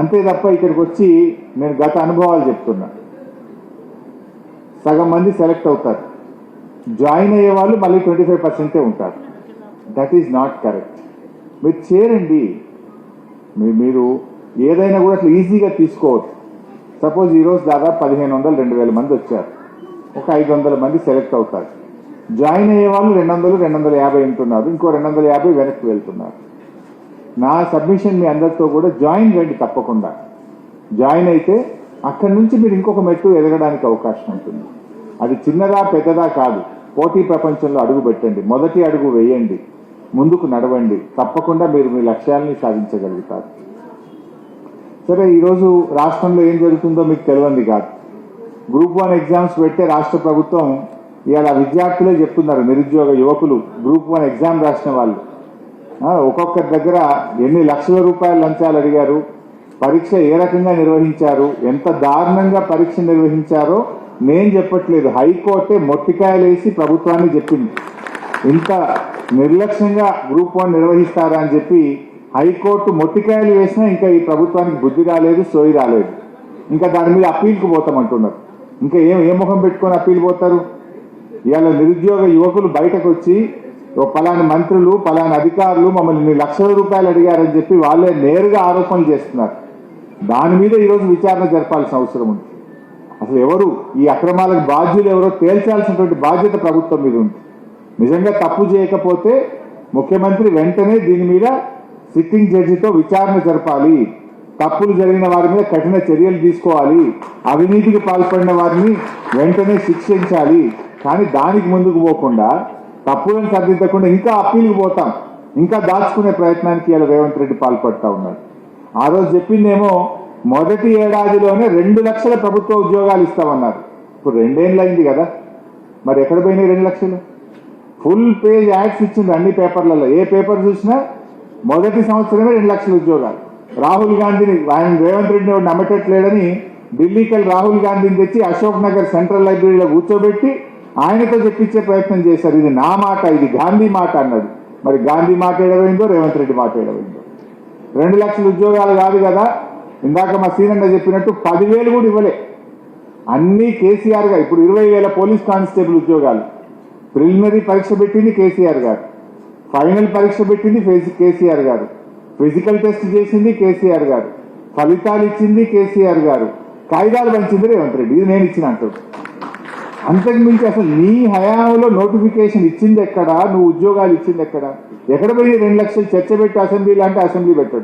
అంతే తప్ప ఇక్కడికి వచ్చి నేను గత అనుభవాలు చెప్తున్నా. సగం మంది సెలెక్ట్ అవుతారు. జాయిన్ అయ్యే వాళ్ళు మళ్ళీ ట్వంటీ ఫైవ్ పర్సెంటే ఉంటారు. దట్ ఈజ్ నాట్ కరెక్ట్ మీరు చేరండి. మీరు ఏదైనా కూడా అట్లా ఈజీగా తీసుకోవచ్చు. సపోజ్ ఈరోజు దాదాపు పదిహేను వందలు రెండు వేల మంది వచ్చారు. ఒక ఐదు వందల మంది సెలెక్ట్ అవుతారు. జాయిన్ అయ్యే వాళ్ళు రెండు వందలు రెండు వందల యాభై ఉంటున్నారు ఇంకో రెండు వందల యాభై వెనక్కి వెళ్తున్నారు. నా సబ్మిషన్ మీ అందరితో కూడా జాయిన్ రండి తప్పకుండా. జాయిన్ అయితే అక్కడి నుంచి మీరు ఇంకొక మెట్టు ఎదగడానికి అవకాశం ఉంటుంది. అది చిన్నదా పెద్దదా కాదు. పోటీ ప్రపంచంలో అడుగు పెట్టండి. మొదటి అడుగు వేయండి. ముందుకు నడవండి. తప్పకుండా మీరు మీ లక్ష్యాలని సాధించగలుగుతారు. సరే ఈరోజు రాష్ట్రంలో ఏం జరుగుతుందో మీకు తెలియంది కాదు. గ్రూప్ వన్ ఎగ్జామ్స్ పెట్టే రాష్ట్ర ప్రభుత్వం ఇవాళ విద్యార్థులే చెప్తున్నారు నిరుద్యోగ యువకులు. గ్రూప్ వన్ ఎగ్జామ్ రాసిన వాళ్ళు. ఒక్కొక్కరి దగ్గర ఎన్ని లక్షల రూపాయల లంచాలు అడిగారు పరీక్ష ఏ రకంగా నిర్వహించారు ఎంత దారుణంగా పరీక్ష నిర్వహించారో నేను చెప్పట్లేదు. హైకోర్టే మొట్టికాయలు వేసి ప్రభుత్వాన్ని చెప్పింది. ఇంత నిర్లక్ష్యంగా గ్రూప్ వన్ నిర్వహిస్తారా అని చెప్పి హైకోర్టు మొట్టికాయలు వేసినా ఇంకా ఈ ప్రభుత్వానికి బుద్ధి రాలేదు సోయి రాలేదు. ఇంకా దాని మీద అప్పీల్కి పోతామంటున్నారు. ఇంకా ఏం ఏ ముఖం పెట్టుకొని అప్పీల్ పోతారు? ఇవాళ నిరుద్యోగ యువకులు బయటకు వచ్చి పలాని మంత్రులు పలాని అధికారులు మమ్మల్ని ఇన్ని లక్షల రూపాయలు అడిగారని చెప్పి వాళ్ళే నేరుగా ఆరోపణలు చేస్తున్నారు. దాని మీద ఈరోజు విచారణ జరపాల్సిన అవసరం ఉంది. అసలు ఎవరు? ఈ అక్రమాలకు బాధ్యులు ఎవరో తేల్చాల్సినటువంటి బాధ్యత ప్రభుత్వం మీద ఉంది. నిజంగా తప్పు చేయకపోతే ముఖ్యమంత్రి వెంటనే దీని మీద సిట్టింగ్ జడ్జితో విచారణ జరపాలి. తప్పులు జరిగిన వారి మీద కఠిన చర్యలు తీసుకోవాలి. అవినీతికి పాల్పడిన వారిని వెంటనే శిక్షించాలి. కానీ దానికి ముందుకు పోకుండా తప్పులను సరిదిద్దకుండా ఇంకా అప్పీల్కి పోతాం. ఇంకా దాచుకునే ప్రయత్నానికి ఇలా రేవంత్ రెడ్డి పాల్పడతా ఉన్నాడు. ఆ రోజు చెప్పిందేమో మొదటి ఏడాదిలోనే రెండు లక్షల ప్రభుత్వ ఉద్యోగాలు ఇస్తామన్నారు. ఇప్పుడు రెండేళ్ళు అయింది కదా. మరి ఎక్కడ పోయినాయి రెండు లక్షలు? ఫుల్ పేజ్ యాడ్స్ ఇచ్చింది అన్ని పేపర్లలో. ఏ పేపర్ చూసినా మొదటి సంవత్సరమే రెండు లక్షల ఉద్యోగాలు. రాహుల్ గాంధీని ఆయన రేవంత్ రెడ్డిని నమ్మటట్లేడని ఢిల్లీకి వెళ్ళి రాహుల్ గాంధీని తెచ్చి అశోక్ నగర్ సెంట్రల్ లైబ్రరీలో కూర్చోబెట్టి ఆయనతో చెప్పించే ప్రయత్నం చేశారు. ఇది నా మాట ఇది గాంధీ మాట అన్నాడు మరి గాంధీ మాట ఏడవైందో రేవంత్ రెడ్డి మాట ఏడవైందో? రెండు లక్షల ఉద్యోగాలు కాదు కదా? ఇందాక మా సీనన్న చెప్పినట్టు పదివేలు కూడా ఇవ్వలే. అన్నీ కేసీఆర్ గారు ఇప్పుడు ఇరవై వేల పోలీస్ కానిస్టేబుల్ ఉద్యోగాలు. ప్రిలిమినరీ పరీక్ష పెట్టింది కేసీఆర్ గారు. ఫైనల్ పరీక్ష పెట్టింది కేసీఆర్ గారు. ఫిజికల్ టెస్ట్ చేసింది కేసీఆర్ గారు. ఫలితాలు ఇచ్చింది కేసీఆర్ గారు. కాగితాలు పంచింది రేవంత్ రెడ్డి. ఇది నేను ఇచ్చిన అంటాడు అంతకుమించి అసలు నీ హయాంలో నోటిఫికేషన్ ఇచ్చింది ఎక్కడ? నువ్వు ఉద్యోగాలు ఇచ్చింది ఎక్కడ? ఎక్కడ పోయి రెండు లక్షలు చర్చ పెట్టి అసెంబ్లీ అంటే అసెంబ్లీ పెట్టాడు